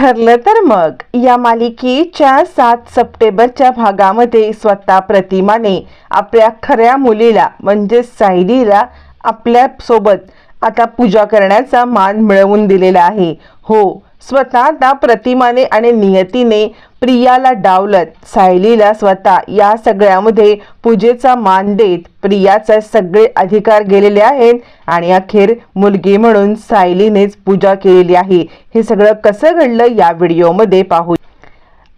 ठरलं तर मग. या मालिकेच्या सात सप्टेंबरच्या भागामध्ये स्वतः प्रतिमाने आपल्या खऱ्या मुलीला म्हणजे सायलीला आपल्यासोबत आता पूजा करण्याचा मान मिळवून दिलेला आहे. हो स्वतःला प्रतिमाने आणि नियतीने प्रियाला डावलत सायलीला स्वतः या सगळ्यामध्ये पूजेचा मान देत प्रियाचे सगळे अधिकार गेलेले आहेत आणि अखेर मुलगी म्हणून सायलीनेच पूजा केलेली आहे. हे सगळं कसं घडलं या व्हिडिओमध्ये पाहू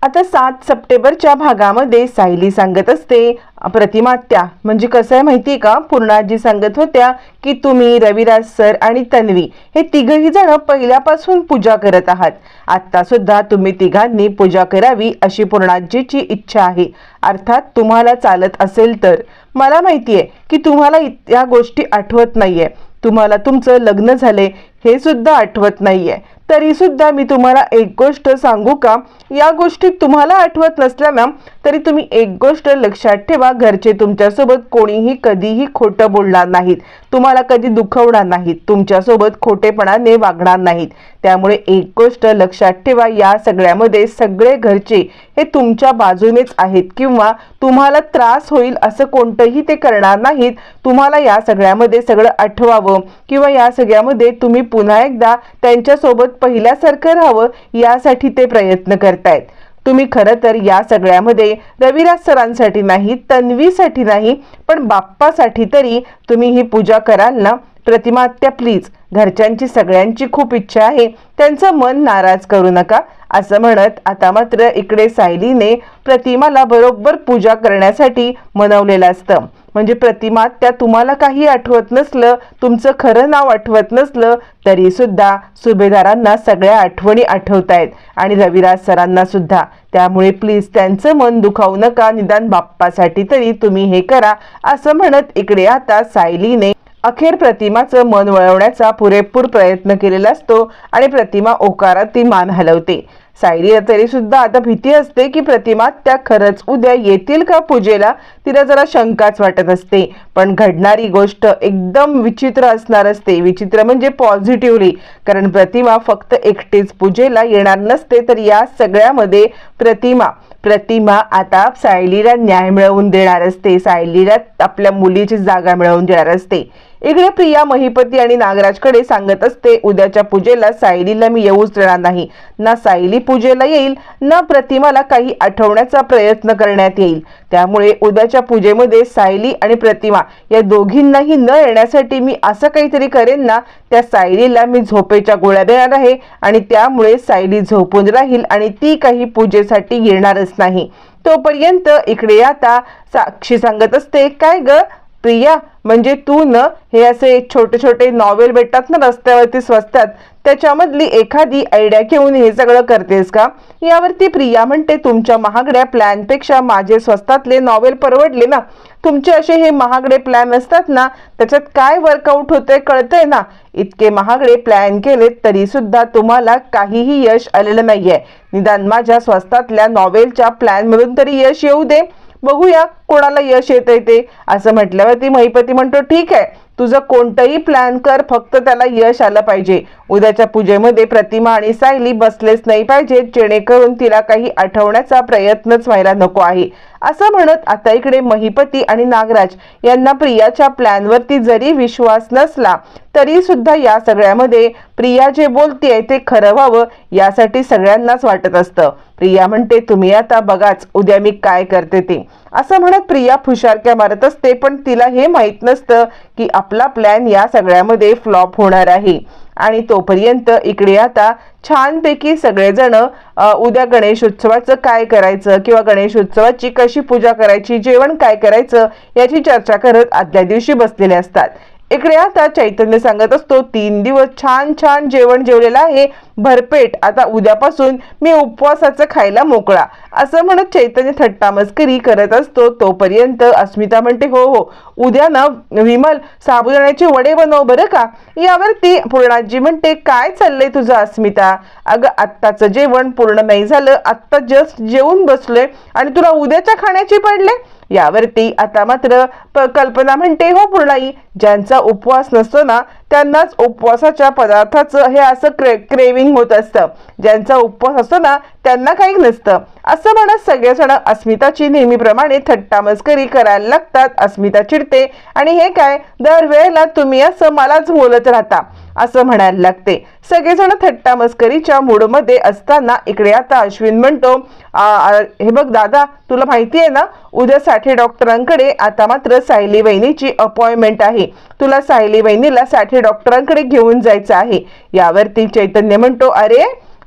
आता सात सप्टेंबरच्या भागामध्ये सायली सांगत असते प्रतिमा त्या. म्हणजे कसं आहे माहिती आहे का? पूर्णाजी सांगत होत्या की तुम्ही रविराज सर आणि तन्वी हे तिघही जण पहिल्यापासून पूजा करत आहात. आता सुद्धा तुम्ही तिघांनी पूजा करावी अशी पूर्णाजीची इच्छा आहे. अर्थात तुम्हाला चालत असेल तर. मला माहिती आहे की तुम्हाला या गोष्टी आठवत नाहीये. तुम्हाला तुमचं लग्न झाले हे सुद्धा आठवत नाहीये. तरी सुद्धा मी तुम्हाला एक गोष्ट सांगू का? या गोष्टी तुम्हाला आठवत नसल्या मॅम तरी तुम्ही एक गोष्ट लक्षात ठेवा घरचे तुमच्यासोबत कोणीही कधीही खोटं बोलणार नाहीत. तुम्हाला कधी दुखवणार नाहीत. तुमच्यासोबत खोटेपणाने वागणार नाहीत. त्यामुळे एक गोष्ट लक्षात ठेवा या सगळ्यामध्ये सगळे घरचे हे तुमच्या बाजूनेच आहेत किंवा तुम्हाला त्रास होईल असं कोणतंही ते करणार नाहीत. तुम्हाला या सगळ्यामध्ये सगळं आठवावं किंवा या सगळ्यामध्ये तुम्ही पुन्हा एकदा त्यांच्यासोबत पहिल्यासारखं राहावं यासाठी ते प्रयत्न करतायत. तुम्ही खरं तर या सगळ्यामध्ये रविराज सरांसाठी नाही तन्वीसाठी नाही पण बाप्पासाठी तरी तुम्ही ही पूजा कराल ना? प्रतिमा त्या प्लीज घरच्यांची सगळ्यांची खूप इच्छा आहे. त्यांचं मन नाराज करू नका. असं म्हणत आता मात्र इकडे सायलीने प्रतिमाला बरोबर पूजा करण्यासाठी मनवलेलं असतं. म्हणजे प्रतिमा त्या तुम्हाला काही आठवत नसलं तुमचं खरं नाव आठवत नसलं तरी सुद्धा सुभेदारांना सगळ्या आठवणी आठवत आहेत आणि रविराज सरांना सुद्धा. त्यामुळे प्लीज त्यांचं मन दुखावू नका निदान बाप्पासाठी तरी तुम्ही हे करा असं म्हणत इकडे आता सायलीने अखेर प्रतिमाचं मन वळवण्याचा पुरेपूर प्रयत्न केलेला असतो आणि प्रतिमा ओकारात ती मान हलवते. सायलीला तरी सुद्धा आता भीती असते की प्रतिमा त्या खरंच उद्या येतील का पूजेला? तिला जरा शंकाच वाटत असते. पण घडणारी गोष्ट एकदम विचित्र असणार असते. विचित्र म्हणजे पॉझिटिव्हली कारण प्रतिमा फक्त एकटीच पूजेला येणार नसते तर या सगळ्यामध्ये प्रतिमा. प्रतिमा आता सायलीला न्याय मिळवून देणार असते. सायलीला आपल्या मुलीची जागा मिळवून देणार असते. इकडे प्रिया महिपती आणि नागराजकडे सांगत असते उद्याच्या पूजेला सायलीला मी येऊच देणार नाही. ना सायली पूजेला येईल ना प्रतिमाला काही आठवण्याचा प्रयत्न करण्यात येईल. त्यामुळे उद्याच्या पूजेमध्ये सायली आणि प्रतिमा या दोघींनाही न येण्यासाठी मी असं काहीतरी करेन ना त्या सायलीला मी झोपेच्या गोळ्या देणार आहे आणि त्यामुळे सायली झोपून राहील आणि ती काही पूजेसाठी येणारच नाही. तोपर्यंत इकडे आता साक्षी सांगत असते काय ग? प्रिया म्हणजे तू न हे असे छोटे छोटे नॉवेल भेटतात ना रस्त्यावरती स्वस्तात त्याच्यामधली एखादी आयडिया घेऊन हे सगळं करतेस का? यावरती प्रिया म्हणते तुमच्या महागड्या प्लॅनपेक्षा माझे स्वस्तातले नॉवेल परवडले ना? तुमचे असे हे महागडे प्लॅन असतात ना त्याच्यात काय वर्कआउट होतंय कळतंय ना? इतके महागडे प्लॅन केलेत तरी सुद्धा तुम्हाला काहीही यश आलेलं नाहीये. निदान माझ्या स्वस्तातल्या नॉवेलच्या प्लॅनमधून तरी यश येऊ दे. बघूया कोणाला यश येतंय ते. असं म्हटल्यावरती महिपती म्हणतो ठीक आहे तुझं कोणतंही प्लॅन कर फक्त त्याला यश आलं पाहिजे. उद्याच्या पूजेमध्ये प्रतिमा आणि सायली बसलेच नाही पाहिजेत जेणेकरून तिला काही आठवण्याचा प्रयत्नच व्हायला नको आहे. असं म्हणत आता इकडे महिपती आणि नागराज यांना प्रियाच्या प्लॅनवरती जरी विश्वास नसला तरी सुद्धा या सगळ्यामध्ये प्रिया जे बोलतेय ते खरं व्हावं यासाठी सगळ्यांनाच वाटत असतं. प्रिया म्हणते तुम्ही आता बघाच उद्या मी काय करते ते. असं म्हणत प्रिया फुशारक्या मारत असते पण तिला हे माहीत नसतं की आपला प्लॅन या सगळ्यामध्ये फ्लॉप होणार आहे. आणि तोपर्यंत इकडे आता छानपैकी सगळेजण अ, उद्या गणेशोत्सवाचं काय करायचं किंवा गणेशोत्सवाची कशी पूजा करायची जेवण काय करायचं याची चर्चा करत आदल्या दिवशी बसलेले असतात. इकडे आता चैतन्य सांगत असतो तीन दिवस छान छान जेवण जेवलेलं आहे भरपेट. आता उद्यापासून मी उपवासाचं खायला मोकळा. असं म्हणत चैतन्य थट्टा मस्करी करत असतो. तोपर्यंत अस्मिता म्हणते हो हो. उद्या ना विमल साबुदाण्याचे वडे बनव बरं का? यावरती पूर्णाजी म्हणते काय चाललंय तुझं अस्मिता? अगं आत्ताचं जेवण पूर्ण नाही झालं. आत्ता जस्ट जेवून बसलोय. आणि तुला उद्याच्या खाण्याची पडले? यावरती आता मात्र प- कल्पना म्हणते हो पूर्णाई ज्यांचा उपवास नसतो ना त्यांनाच उपवासाच्या पदार्थाचं हे असं क्रे क्रेविंग होत असतं. ज्यांचा उपवास असतो ना त्यांना काही नसतं. असं म्हणत सगळेजण अस्मिताची नेहमीप्रमाणे थट्टा मस्करी करायला लागतात. अस्मिता चिडते आणि हे काय? दरवेळेला तुम्ही असं मलाच बोलत राहता. असं म्हणायला लागते. सगळेजण थट्टा मस्करीच्या मूडमध्ये असताना इकडे आता अश्विन म्हणतो हे बघ दादा तुला माहिती आहे ना उद्या साठे डॉक्टरांकडे आता मात्र सायली वहिनीची अपॉइंटमेंट आहे. तुला सायली वहिनीला साठे डॉक्टरांकडे घेऊन जायचं आहे. यावरती चैतन्य म्हणतो अरे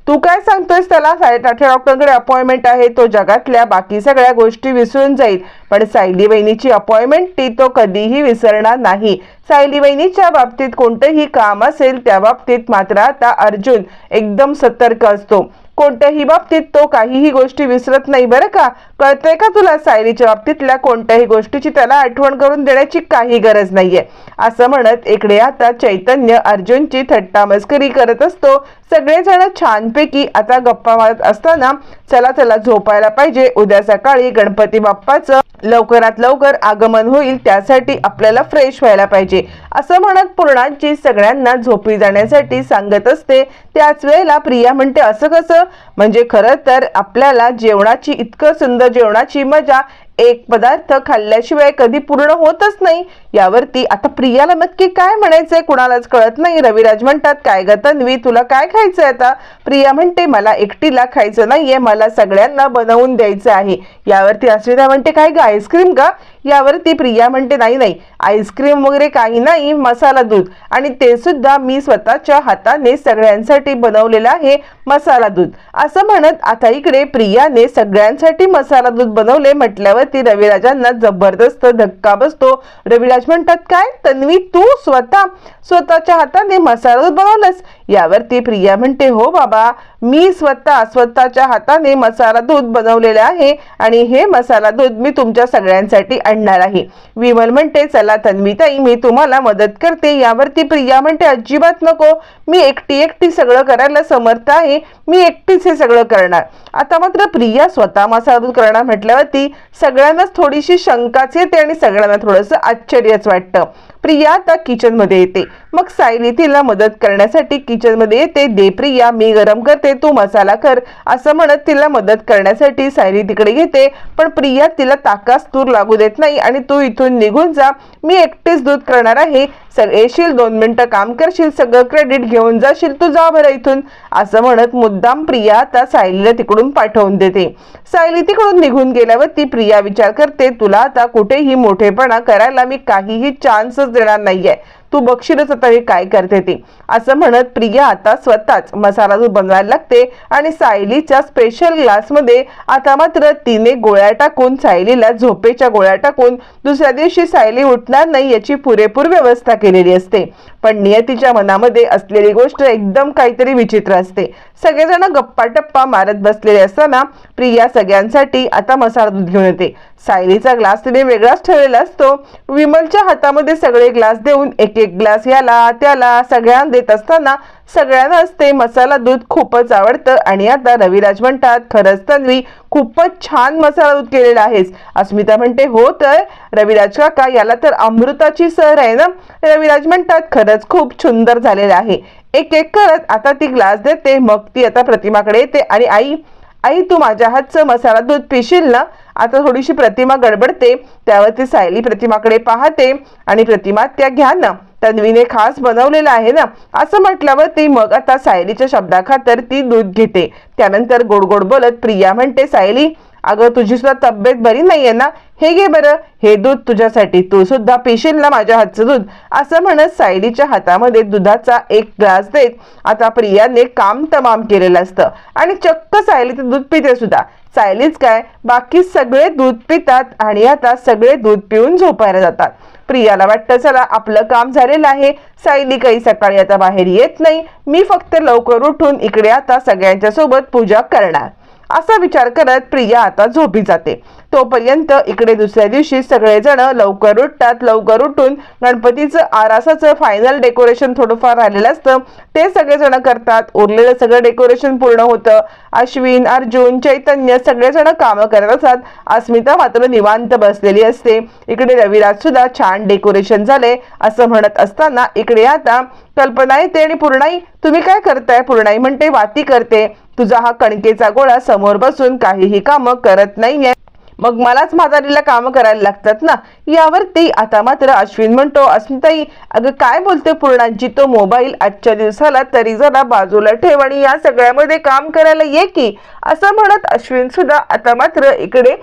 तू काय सांगतोयस त्याला? साडेआठशे डॉक्टरांकडे अपॉइंटमेंट आहे. तो जगातल्या बाकी सगळ्या गोष्टी विसरून जाईल. पण सायली बहिणीची अपॉइंटमेंट ती तो कधीही विसरणार नाही. सायली बहिणीच्या बाबतीत कोणतंही काम असेल त्या बाबतीत मात्र आता अर्जुन एकदम सतर्क असतो. कोणत्याही बाबतीत तो काहीही गोष्टी विसरत नाही बरं का? कळतंय का तुला सायलीच्या बाबतीतल्या कोणत्याही गोष्टीची त्याला आठवण करून देण्याची काही गरज नाहीये? असं म्हणत इकडे आता चैतन्य अर्जुनची थट्टा मस्करी करत असतो. सगळेजण छानपैकी आता गप्पा मारत असताना चला चला झोपायला पाहिजे. उद्या सकाळी गणपती बाप्पाचं लवकरात लवकर आगमन होईल त्यासाठी आपल्याला फ्रेश व्हायला पाहिजे. असं म्हणत पूर्णांची सगळ्यांना झोपी जाण्यासाठी सांगत असते. त्याच वेळेला प्रिया म्हणते असं कसं? म्हणजे खरं तर आपल्याला जेवणाची इतकं सुंदर जेवणाची मजा एक पदार्थ खाल्ल्याशिवाय कधी पूर्ण होतच नाही. यावरती आता प्रियाला नक्की काय म्हणायचंय कुणालाच कळत नाही. रविराज म्हणतात काय ग तन्वी तुला काय खायचंय आता? प्रिया म्हणते मला एकटीला खायचं नाहीये. मला सगळ्यांना बनवून द्यायचं आहे. यावरती अस्मिता म्हणते काय ग आईस्क्रीम का यावरती प्रिया म्हणते नाही नाही. आईस्क्रीम वगैरे काही नाही मसाला दूध. आणि ते सुद्धा मी स्वतःच्या हाताने सगळ्यांसाठी बनवलेलं आहे मसाला दूध. असं म्हणत आता इकडे प्रियाने सगळ्यांसाठी मसाला दूध बनवले म्हटल्यावर ती रविराजांना जबरदस्त धक्का बसतो. रविराज म्हणतात काय? तन्वी तू स्वतः स्वतःच्या हाताने मसाला बनवलंस यावरती प्रिया म्हणते हो बाबा मी स्वतः स्वतःच्या हाताने मसाला दूध बनवलेले आहे आणि हे मसाला दूध मी तुमच्या सगळ्यांसाठी आणणार आहे. विमल म्हणते चला तन्वीताई मी तुम्हाला मदत करते. यावरती प्रिया म्हणते अजिबात नको मी एकटी एकटी सगळं करायला समर्थ आहे मी एकटीच हे सगळं करणार. आता मात्र प्रिया स्वतः मसाला दूध करणार म्हटल्यावरती सगळ्यांनाच थोडीशी शंकाच येते आणि सगळ्यांना थोडंसं आश्चर्यच वाटतं. प्रिया आता किचनमध्ये येते. मग सायली तिला मदत करण्यासाठी किचनमध्ये येते. दे प्रिया मी गरम करते तू मसाला कर असं म्हणत तिला मदत करण्यासाठी सायली तिकडे घेते. पण प्रिया तिला ताकास तूर लागू देत नाही आणि तू इथून निघून जा. मी एकटीच दूध करणार आहे. सग येशील दोन मिनटं काम करशील सगळं क्रेडिट घेऊन जाशील तू जा बरं इथून असं म्हणत मुद्दाम प्रिया आता सायलीला तिकडून पाठवून देते. सायली तिकडून निघून गेल्यावर ती प्रिया विचार करते तुला आता कुठेही मोठेपणा करायला मी काहीही चान्सच देणार नाहीये. तू बघशीलच आता मी काय करते ते. असं म्हणत प्रिया आता स्वतःच मसाला दूध बनवायला लागते आणि सायलीच्या स्पेशल ग्लासमध्ये आता मात्र तिने गोळ्या टाकून सायलीला झोपेच्या गोळ्या टाकून दुसऱ्या दिवशी सायली उठणार नाही याची पुरेपूर व्यवस्था केलेली असते. पण नियतीच्या मनामध्ये असलेली गोष्ट एकदम काहीतरी विचित्र असते. सगळेजण गप्पा टप्पा मारत बसलेले असताना प्रिया सगळ्यांसाठी आता मसाला दूध घेऊन येते. सायलीचा ग्लास तिने वेगळाच ठेवलेला असतो. विमलच्या हातामध्ये सगळे ग्लास देऊन एक एक ग्लास याला त्याला सगळ्यांना देत असताना सगळ्यांनाच ते मसाला दूध खूपच आवडतं. आणि आता रविराज म्हणतात खरंच तन्वी खूपच छान मसाला दूध केलेला आहेस. अस्मिता म्हणते हो तर. रविराज काका याला तर अमृताची सर आहे ना? रविराज म्हणतात खरंच खूप सुंदर झालेलं आहे. एक एक करत आता ती ग्लास देते. मग ती आता प्रतिमाकडे येते. आणि आई आई तू माझ्या हातचं मसाला दूध पिशील ना? आता थोडीशी प्रतिमा गडबडते. त्यावर ती सायली प्रतिमाकडे पाहते. आणि प्रतिमा त्या घ्या ना. तन्वीने खास बनवलेलं आहे ना? असं म्हटल्यावर ती मग आता सायलीच्या शब्दाखातर ती दूध घेते. त्यानंतर गोड गोड बोलत प्रिया म्हणते सायली अगं तुझी सुद्धा तब्येत बरी नाहीये ना? हे घे बरं. हे दूध तुझ्यासाठी. तू सुद्धा पिशील ना माझ्या हातचं दूध? असं म्हणत सायलीच्या हातामध्ये दुधाचा एक ग्लास देत आता प्रियाने काम तमाम केलेलं असतं. आणि चक्क सायली ते दूध पिते सुद्धा. सायलीच काय? बाकी सगळे दूध पितात आणि आता सगळे दूध पिऊन झोपायला जातात. प्रियाला वाटतं चला आपलं काम झालेलं आहे. सायली काही सकाळी आता बाहेर येत नाही. मी फक्त लवकर उठून इकडे आता सगळ्यांच्या सोबत पूजा करणार. असा विचार करत प्रिया आता झोपी जाते. तोपर्यंत इकडे दुसऱ्या दिवशी सगळेजण लवकर उठतात. लवकर उठून गणपतीचं आरासाचं फायनल डेकोरेशन थोडंफार राहिलेलं असतं. ते सगळेजण करतात. उरलेलं सगळं डेकोरेशन पूर्ण होतं. अश्विन अर्जुन चैतन्य सगळेजण कामं करत असतात. अस्मिता मात्र निवांत बसलेली असते. इकडे रविराज सुद्धा छान डेकोरेशन झाले असं म्हणत असताना इकडे आता कल्पना येते आणि पूर्णाई तुम्ही काय करताय? पूर्णाई म्हणते वाती करते. तुझा हा कणकेचा गोळा समोर बसून काहीही कामं करत नाहीये. मग मलाच म्हातारीला कामं करायला लागतात ना? यावरती आता मात्र अश्विन म्हणतो अस्मिताई अगं काय बोलते पूर्णांची? तो मोबाईल आजच्या दिवसाला तरी जरा बाजूला ठेव आणि या सगळ्यामध्ये काम करायला ये की. असं म्हणत अश्विन सुद्धा आता मात्र इकडे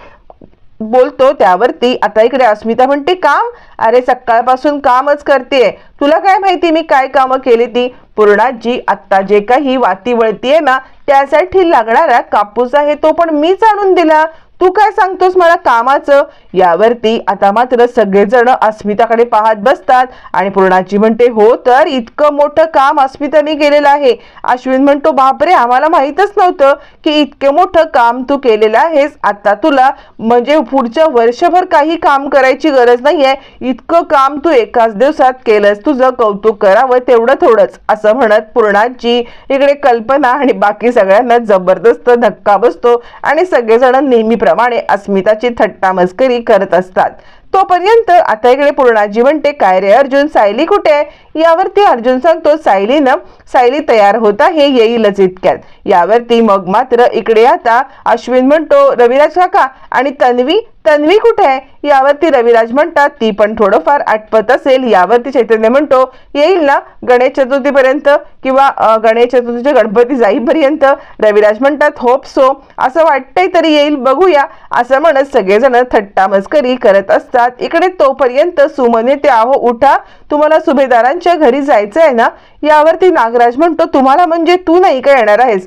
बोलतो त्यावरती आता इकडे अस्मिता म्हणते काम? अरे सकाळपासून कामच करते. तुला काय माहिती मी काय कामं केली ती? पूर्णाजी आत्ता जे काही वाती वळतीये ना त्यासाठी लागणारा कापूस आहे तो पण मीच आणून दिला. तू काय सांगतोस मला कामाचं? यावरती आता मात्र सगळेजण अस्मिताकडे पाहत बसतात. आणि पूर्णाची म्हणते हो तर इतकं मोठं काम अस्मिताने केलेलं आहे. अश्विन म्हणतो बापरे आम्हाला माहीतच नव्हतं की इतकं मोठं काम तू केलेलं आहेस. आता तुला म्हणजे पुढच्या वर्षभर काही काम करायची गरज नाहीये. इतकं काम तू एकाच दिवसात केलंस. तुझं कौतुक करावं तेवढं थोडंच असं म्हणत पूर्णाची इकडे कल्पना आणि बाकी सगळ्यांना जबरदस्त धक्का बसतो. आणि सगळेजण नेहमी नेहमीप्रमाणे अस्मिताची थट्टा मस्करी करत असतात. तोपर्यंत आता इकडे पूर्णा म्हणते काय रे अर्जुन? सायली कुठे आहे? यावरती अर्जुन सांगतो सायलीनं सायली तयार होता हे येईलच इतक्यात. यावरती मग मात्र इकडे आता अश्विन म्हणतो रविराज काका आणि तन्वी तन्वी कुठे आहे? यावरती रविराज म्हणतात ती पण थोडंफार आटपत असेल. यावरती चैतन्य म्हणतो येईल ना गणेश चतुर्थीपर्यंत किंवा गणेश चतुर्थीच्या गणपती जाईपर्यंत? रविराज म्हणतात होप सो असं वाटतंय तरी येईल बघूया. असं म्हणत सगळेजण थट्टा मस्करी करत असतात. इकडे तोपर्यंत सुमन येते आहो उठा तुम्हाला सुभेदारांच्या घरी जायचं आहे ना? यावरती नागराज म्हणतो तुम्हाला म्हणजे तू नाही का येणार आहेस?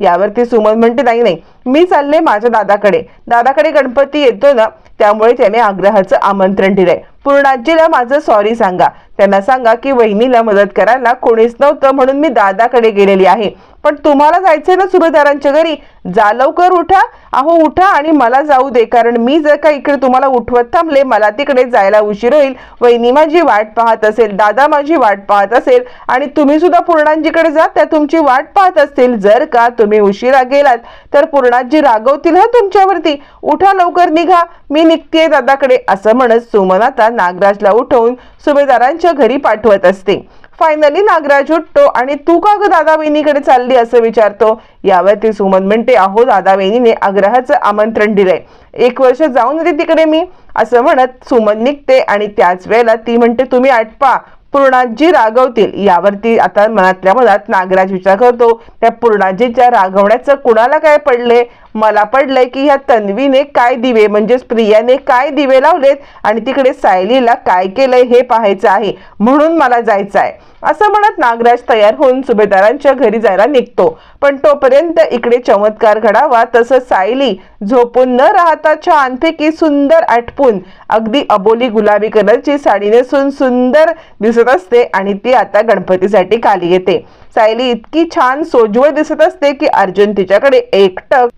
यावरती सुमन म्हणते नाही नाही मी चालले माझ्या दादाकडे. दादाकडे गणपती येतो ना त्यामुळे त्याने आग्रहाचं आमंत्रण दिलंय. पूर्णाजीला माझं सॉरी सांगा. त्यांना सांगा की वहिनीला मदत करायला कोणीच नव्हतं म्हणून मी दादाकडे गेलेली आहे. पण तुम्हाला जायचंय ना सुभेदारांच्या घरी? जा लवकर उठा. अहो उठा आणि मला जाऊ दे कारण मी जर का इकडे तुम्हाला उठवत थांबले मला तिकडे जायला उशीर होईल. वहिनी माझी वाट पाहत असेल दादा माझी वाट पाहत असेल आणि तुम्ही सुद्धा पूर्णांजीकडे जा त्या तुमची वाट पाहत असतील. जर का तुम्ही तुम्ही उशिरा गेलात तर पूर्णाजी रागवतील हा तुमच्यावरती. उठा लवकर निघा. मी निघते दादाकडे असं म्हणत सुमन आता नागराजला उठवून सुभेदारांच्या घरी पाठवत असते. फायनली नागराज उठतो आणि तू का ग दादा वहिनीकडे चालली? असं विचारतो. यावरती सुमन म्हणते अहो दादा वहिनीने आग्रहाचं आमंत्रण दिलंय. एक वर्ष जाऊन येते तिकडे मी. असं म्हणत सुमन निघते आणि त्याच वेळेला ती म्हणते तुम्ही आटपा. पूर्णाजी रागवतील. यावरती आता मनातल्या मनात नागराज विचार करतो. त्या पूर्णाजीच्या रागवण्याचं कुणाला काय पडले? मला पडलंय की ह्या तन्वीने काय दिवे म्हणजेच प्रियाने काय दिवे लावलेत आणि तिकडे सायलीला काय केलंय हे पाहायचं आहे. म्हणून मला जायचं आहे असं म्हणत नागराज तयार होऊन सुभेदारांच्या घरी जायला निघतो. पण तोपर्यंत इकडे चमत्कार घडावा तसं सायली झोपून न राहता छानपैकी सुंदर आटपून अगदी अबोली गुलाबी कलरची साडी नेसून सुंदर दिसत असते आणि ती आता गणपतीसाठी खाली येते. सायली इतकी छान सोज्वळ दिसत असते की अर्जुन तिच्याकडे एकटक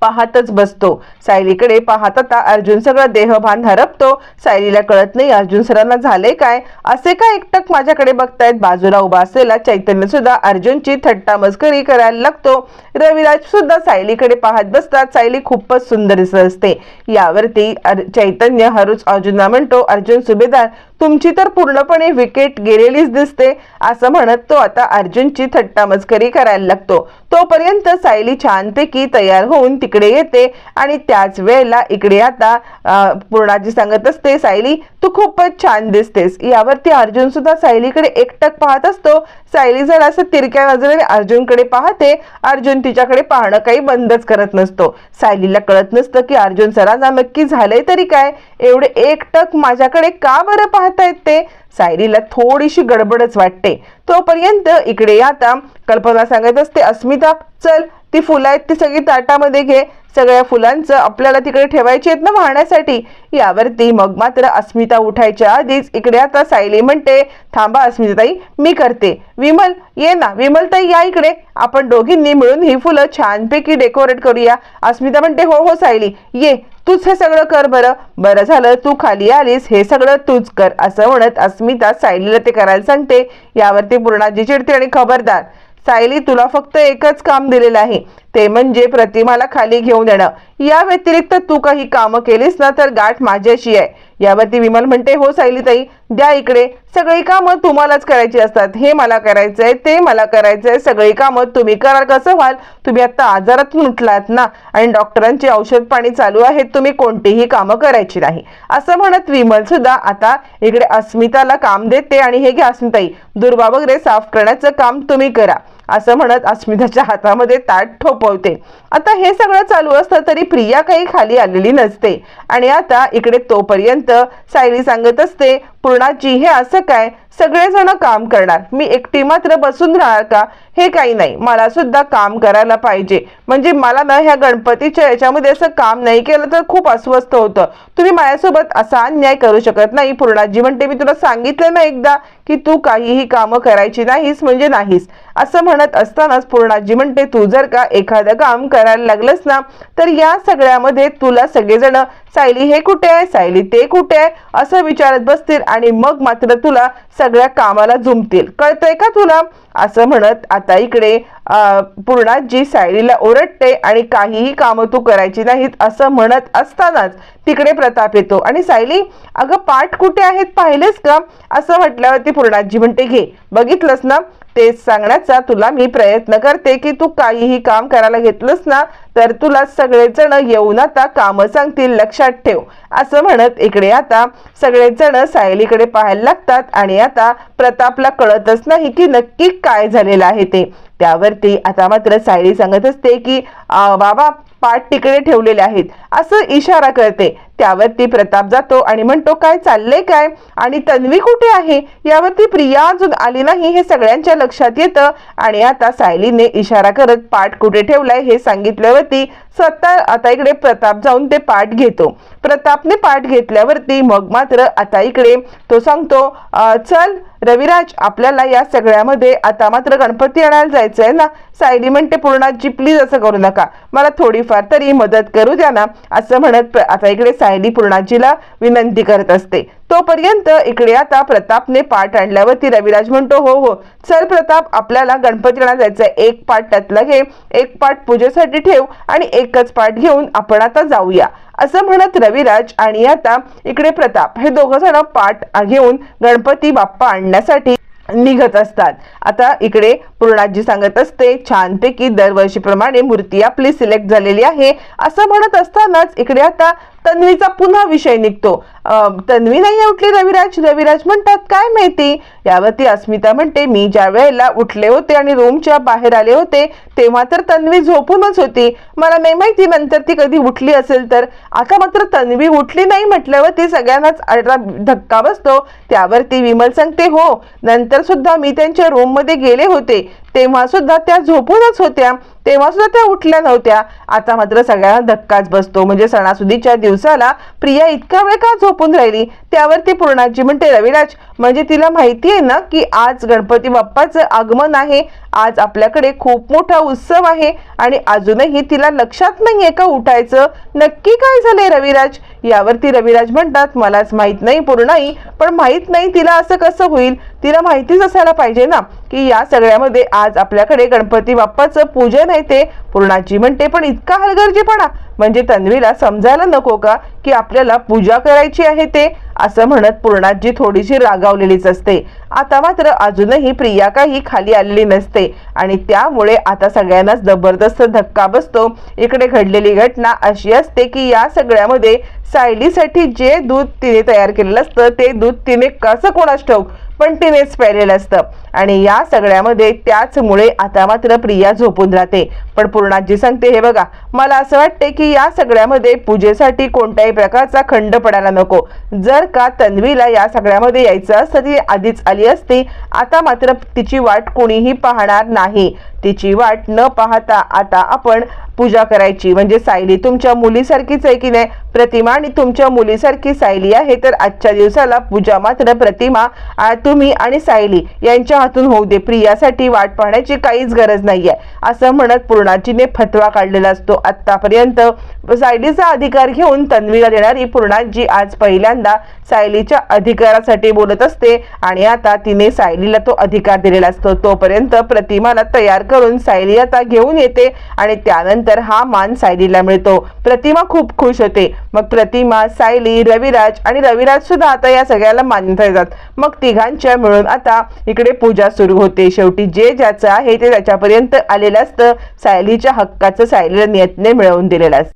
पाहतच बसतो. सायलीकडे पाहत आता अर्जुन सगळं देहभान हरपतो. सायलीला कळत नाही अर्जुन सरांना झाले काय? असे काय एकटक माझ्याकडे बघतायत? बाजूला उभा असलेला चैतन्य सुद्धा अर्जुनची थट्टा मस्करी करायला लागतो. रविराज सुद्धा सायलीकडे पाहत बसतात. सायली खूपच सुंदर दिसत असते. यावरती अर- चैतन्य हरुच अर्जुनला म्हणतो अर्जुन सुभेदार तुमची तर पूर्णपणे विकेट गेलेलीच दिसते असं म्हणत तो आता अर्जुनची थट्टा मजकरी करायला लागतो. तोपर्यंत सायली छानपैकी तयार होऊन तिकडे येते आणि त्याच वेळेला इकडे आता पूर्णाजी सांगत असते सायली तू खूपच छान दिसतेस. यावरती अर्जुन सुद्धा सायलीकडे एकटक पाहत असतो. सायली जर असं तिरक्या नजरेने अर्जुनकडे पाहते. अर्जुन तिच्याकडे पाहणं काही बंदच करत नसतो. सायलीला कळत नसतं की अर्जुन सरांना नक्की झालंय तरी काय. एवढे एकटक माझ्याकडे का बरं पाहतायत ते. सायरीला थोडीशी गडबडच वाटते. तोपर्यंत इकडे आता. कल्पना सांगत असते अस्मिता चल ती फुलं आहेत ती सगळी ताटामध्ये घे. सगळ्या फुलांचं आपल्याला तिकडे ठेवायची आहेत ना वाहण्यासाठी? यावरती मग मात्र अस्मिता उठायच्या आधीच इकडे आता सायली म्हणते थांबा अस्मिताताई मी करते. विमल ये ना. विमल ताई या इकडे. आपण दोघींनी मिळून ही फुलं छानपैकी डेकोरेट करूया. अस्मिता म्हणते हो हो सायली. ये. तूच हे सगळं कर बरं. बरं झालं. तू खाली आलीस. हे सगळं तूच कर. असं म्हणत अस्मिता सायलीला ते करायला सांगते. यावरती पूर्णाजी चिडते आणि खबरदार सायली तुला फक्त एकच काम दिलेलं आहे. ते म्हणजे प्रतिमाला खाली घेऊन येणं. या व्यतिरिक्त तू काही कामं केलीस ना तर गाठ माझ्याशी आहे. यावरती विमल म्हणते हो सायलीताई द्या इकडे. सगळी कामं तुम्हालाच करायची असतात. हे मला करायचंय ते मला करायचंय. सगळी कामं तुम्ही कराल. कसं व्हाल? तुम्ही आता आजारातून उठलात ना आणि डॉक्टरांची औषध पाणी चालू आहेत तुम्ही कोणतीही कामं करायची नाही. असं म्हणत विमल सुद्धा आता इकडे अस्मिताला काम देते आणि हे घ्या अस्मिताई दुर्वा वगैरे साफ करण्याचं काम तुम्ही करा. असं म्हणत अस्मिताच्या हातामध्ये ताट ठोपवते. आता हे सगळं चालू असतं तरी प्रिया काही खाली आलेली नसते. आणि आता इकडे तोपर्यंत सायली सांगत असते पूर्णाजी हे असं काय? सगळेजण काम करणार. मी एकटी मात्र बसून राहणार का? हे काही नाही. मला सुद्धा काम करायला पाहिजे. म्हणजे मला ना ह्या गणपतीच्या याच्यामध्ये असं काम नाही केलं तर खूप अस्वस्थ होतं. तुम्ही माझ्यासोबत असा अन्याय करू शकत नाही पूर्णाजी. म्हणते मी तुला सांगितलं ना एकदा की तू काहीही कामं करायची नाहीस म्हणजे नाहीस. असं म्हणत असतानाच पूर्णाजी म्हणते तू जर का एखादं काम करायला लागलंस ना तर या सगळ्यामध्ये तुला सगळेजण सायली हे कुठे आहे? सायली ते कुठे आहे? असं विचारत बसतील आणि मग मात्र तुला सगळ्या कामाला झुमतील. कळतंय का तुला? असं म्हणत आता इकडे पूर्णाजी सायलीला ओरडते आणि काहीही कामं तू करायची नाहीत असं म्हणत असतानाच तिकडे प्रताप येतो. आणि सायली अगं पाठ कुठे आहेत? पाहिलेस का? असं म्हटल्यावरती पूर्णाजी म्हणते घे बघितलंस ना? तेच सांगण्याचा तुला मी प्रयत्न करते की तू काहीही काम करायला घेतलंस ना तर तुला सगळेजण येऊन आता कामं सांगतील लक्षात ठेव. असं म्हणत इकडे आता सगळेजण सायलीकडे पाहायला लागतात आणि आता प्रतापला कळतच नाही की नक्की काय झालेलं आहे ते. त्यावरती आता मात्र सायली सांगत असते की बाबा पाठ तिकडे ठेवलेले आहेत. असं इशारा करते. त्यावरती प्रताप जातो आणि म्हणतो काय चाललंय काय? आणि तन्वी कुठे आहे? यावरती प्रिया अजून आली नाही हे सगळ्यांच्या लक्षात येतं. आणि आता सायलीने इशारा करत पाठ कुठे ठेवलाय हे सांगितल्यावरती स्वतः आता इकडे प्रताप जाऊन ते पाठ घेतो. प्रतापने पाठ घेतल्यावरती मग मात्र आता इकडे तो सांगतो चल रविराज आपल्याला या सगळ्यामध्ये आता मात्र गणपती आणायला जायचं आहे ना? सायली म्हणते पूर्णाजी प्लीज असं करू नका. मला थोडीफार तरी मदत करू द्या ना? असं म्हणत प्र- आता इकडे सायली पूर्णाजीला विनंती करत असते. तोपर्यंत इकडे आता प्रतापने पाठ आणल्यावरती रविराज म्हणतो हो हो चल प्रताप आपल्याला गणपती आणायला जायचंय. एक पाठ त्यातला घे एक पाठ पूजेसाठी ठेव आणि एकच पाठ घेऊन आपण आता जाऊया. असं म्हणत रविराज आणि आता इकडे प्रताप हे दोघं जण पाठ घेऊन गणपती बाप्पा आणण्यासाठी निघत असतात. आता इकडे पूर्णाजी सांगत असते छानपैकी दरवर्षीप्रमाणे मूर्ती आपली सिलेक्ट झालेली आहे. असं म्हणत असतानाच इकडे आता तन्वीचा पुन्हा विषय निघतो. तन्वी नाही उठली रविराज. रविराज म्हणतात काय माहिती? यावरती अस्मिता म्हणते मी ज्या वेळेला उठले होते आणि रूमच्या बाहेर आले होते तेव्हा तर तन्वी झोपूनच होती. मला नाही माहिती नंतर ती कधी उठली असेल तर. आता मात्र तन्वी उठली नाही म्हटल्यावर ती सगळ्यांनाच अडरा धक्का बसतो. त्यावरती विमल सांगते हो नंतर सुद्धा मी त्यांच्या रूममध्ये गेले होते. तेव्हा सुद्धा त्या झोपूनच होत्या. तेव्हा सुद्धा त्या उठल्या नव्हत्या. आता मात्र सगळ्यांना धक्काच बसतो. म्हणजे सणासुदीच्या दिवसाला प्रिया इतका वेळ का झोपून राहिली? त्यावरती पूर्णाजी म्हणते रविराज म्हणजे तिला माहिती आहे ना की आज गणपती बाप्पाचं आगमन आहे. आज आपल्याकडे खूप मोठा उत्सव आहे. आणि अजूनही तिला लक्षात नाहीये का उठायचं? नक्की काय झालंय रविराज? यावरती रविराज म्हणतात मलाच माहीत नाही पूर्णाई पण माहीत नाही तिला असं कसं होईल? तिला माहितीच असायला पाहिजे ना की या सगळ्यामध्ये आज आपल्याकडे गणपती बाप्पाचं पूजन आहे ते. पूर्णाची म्हणते पण इतका हलगर्जीपणा म्हणजे तन्वीला समजायला नको का की आपल्याला पूजा करायची आहे ते? असं म्हणत पूर्णाजी थोडीशी रागावलेलीच असते. आता मात्र अजूनही प्रिया काही खाली आलेली नसते आणि त्यामुळे आता सगळ्यांनाच जबरदस्त धक्का बसतो. इकडे घडलेली घटना अशी असते की या सगळ्यामध्ये सायलीसाठी जे दूध तिने तयार केलेलं असतं ते दूध तिने कसं कोणास ठाऊक पण तिनेच प्यायलेलं असतं. आणि या सगळ्यामध्ये त्याचमुळे आता मात्र प्रिया झोपून राहते. पण पूर्णाजी सांगते हे बघा मला असं वाटते की या सगळ्यामध्ये पूजेसाठी कोणत्याही प्रकारचा खंड पडायला नको. जर का तन्वीला या सगळ्यामध्ये यायचं असतं ती आधीच आली असती आता मात्र तिची वाट कोणीही पाहणार नाही. तिची वाट न पाहता आता आपण पूजा करायची. म्हणजे सायली तुमच्या मुलीसारखीच आहे की नाही? प्रतिमा आणि तुमच्या मुलीसारखी सायली आहे. तर आजच्या दिवसाला पूजा मात्र प्रतिमा तुम्ही आणि सायली यांच्या हातून होऊ दे. प्रियासाठी वाट पाहण्याची काहीच गरज नाही आहे असं म्हणत पूर्णाजीने फतवा काढलेला असतो. आत्तापर्यंत सायलीचा अधिकार घेऊन तन्वीला देणारी पूर्णाजी आज पहिल्यांदा सायलीच्या अधिकारासाठी बोलत असते आणि आता तिने सायलीला तो अधिकार दिलेला असतो. तोपर्यंत प्रतिमाला तयार करून सायली आता घेऊन येते आणि त्यानंतर हा मान सायलीला मिळतो. प्रतिमा खूप खुश होते. मग प्रतिमा सायली रविराज आणि रविराज सुद्धा आता या सगळ्याला मान्यता देतात. मग तिघांच्या मिळून आता इकडे पूजा सुरू होते. शेवटी जे ज्याचं आहे ते त्याच्यापर्यंत आलेलं असतं. सायलीच्या हक्काचं सायलीला नियतने मिळवून दिलेलं असतं.